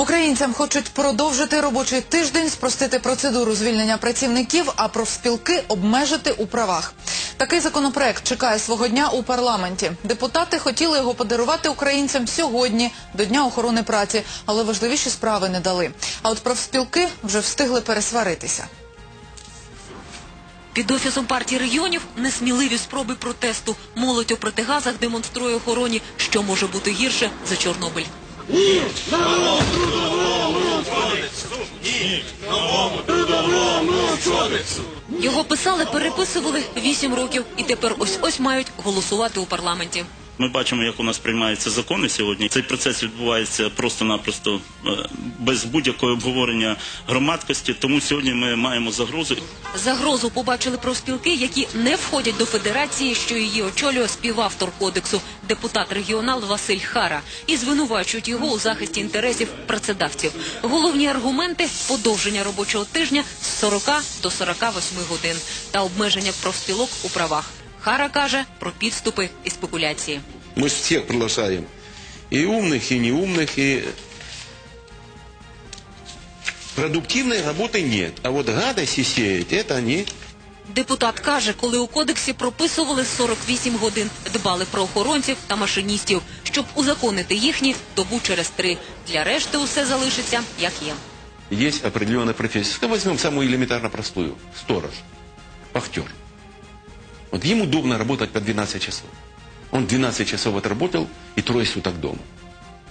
Українцям хочуть продовжити робочий тиждень, спростити процедуру звільнення працівників, а профспілки обмежити у правах. Такий законопроект чекає свого дня у парламенті. Депутати хотіли його подарувати українцям сьогодні, до Дня охорони праці, але важливіші справи не дали. А от профспілки вже встигли пересваритися. Під офісом партії регіонів несміливі спроби протесту. Молодь у протигазах демонструє охороні, що може бути гірше за Чорнобиль. Його писали, переписували вісім років і тепер ось-ось мають голосувати у парламенті. Ми бачимо, як у нас приймаються закони сьогодні. Цей процес відбувається просто-напросто е, без будь-якого обговорення громадськості. Тому сьогодні ми маємо загрозу. Загрозу побачили профспілки, які не входять до федерації, що її очолює співавтор кодексу, депутат регіонал Василь Хара, і звинувачують його у захисті інтересів працедавців. Головні аргументи подовження робочого тижня з 40 до 48 годин та обмеження профспілок у правах. Хара каже про підступи і спекуляції. Мы же всех приглашаем. И умных, и неумных, и... Продуктивной работы нет. А вот гадости сеять, это они. Депутат каже, коли у кодексі прописували 48 годин, дбали про охоронців та машиністів, щоб узаконити їхні добу через три. Для решти усе залишиться як є. Есть определенная профессия. Ну, Возьмем самую элементарно простую. Сторож. Пахтер. Вот ему удобно работать по 12 часов. Он 12 часов отработал и трое суток дома.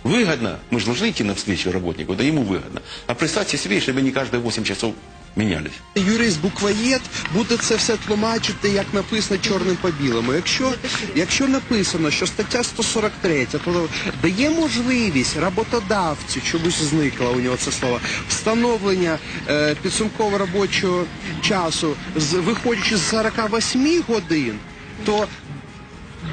Выгодно. Мы же должны идти навстречу работнику, да ему выгодно. А представьте себе, чтобы они каждые 8 часов менялись. Юрист-буквоєд буде це все тлумачити, як написано чорним по білому. Якщо, якщо написано, що стаття 143 то дає можливість роботодавцю, чомусь зникло у нього це слово, встановлення е, підсумкового робочого часу, з, виходячи з 48 годин, то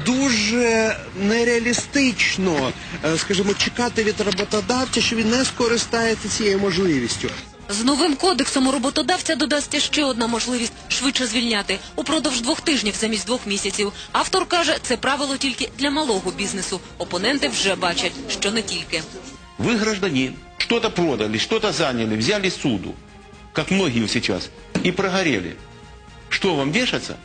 дуже нереалістично, е, скажімо, чекати від роботодавця, що він не скористається цією можливістю. З новим кодексом у роботодавця додасться ще одна можливість швидше звільняти упродовж двох тижнів замість двох місяців. Автор каже, це правило тільки для малого бізнесу. Опоненти вже бачать, що не тільки. Вы гражданин, что-то продали, что-то заняли, взяли суду, как многие сейчас, и прогорели. Что вам вешаться?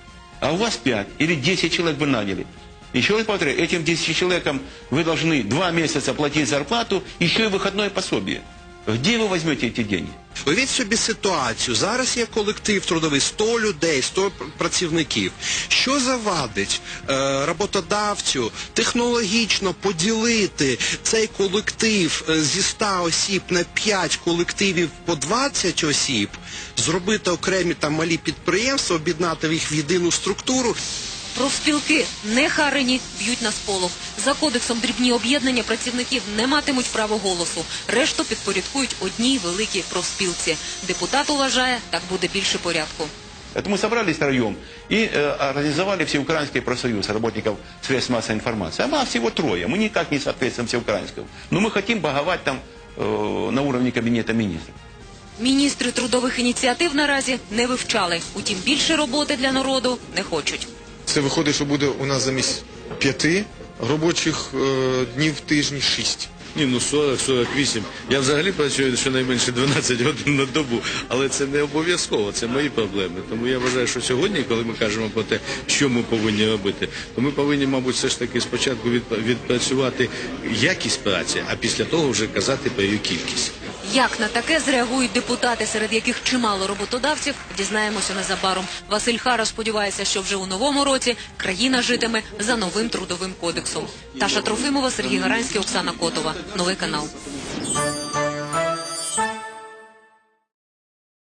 А у вас 5 или 10 человек вы наняли. Еще раз повторяю, этим 10 человекам вы должны 2 месяца платить зарплату, еще и выходное пособие. Где вы возьмете эти деньги? Уявіть собі ситуацію. Зараз є колектив трудовий 100 людей, 100 працівників. Що завадить е, роботодавцю технологічно поділити цей колектив е, зі 100 осіб на 5 колективів по 20 осіб, зробити окремі там малі підприємства, об'єднати їх в єдину структуру Профспілки не харені б'ють на сполох. За кодексом дрібні об'єднання працівників не матимуть права голосу. Решту підпорядкують одній великій профспілці. Депутат вважає, так буде більше порядку. Это мы собрались втроем и э, организовали Всеукраинский профсоюз работников средств массовой информации. А нас всего трое. Мы никак не соответствуем Всеукраинскому. Но мы хотим боговать там э, на уровне кабинета министров. Міністри трудових ініціатив наразі не вивчали. Утім, більше роботи для народу не хочуть. Це виходить, що буде у нас замість п'яти робочих е, днів в тижні шість. Ні, ну 40-48. Я взагалі працюю щонайменше 12 годин на добу, але це не обов'язково, це мої проблеми. Тому я вважаю, що сьогодні, коли ми кажемо про те, що ми повинні робити, то ми повинні, мабуть, все ж таки спочатку відпрацювати якість праці, а після того вже казати про її кількість. Як на таке зреагують депутати, серед яких чимало роботодавців, дізнаємося незабаром. Василь Хара сподівається, що вже у новому році країна житиме за новим трудовим кодексом. Таша Трофимова, Сергій Гаранський, Оксана Котова. Новий канал.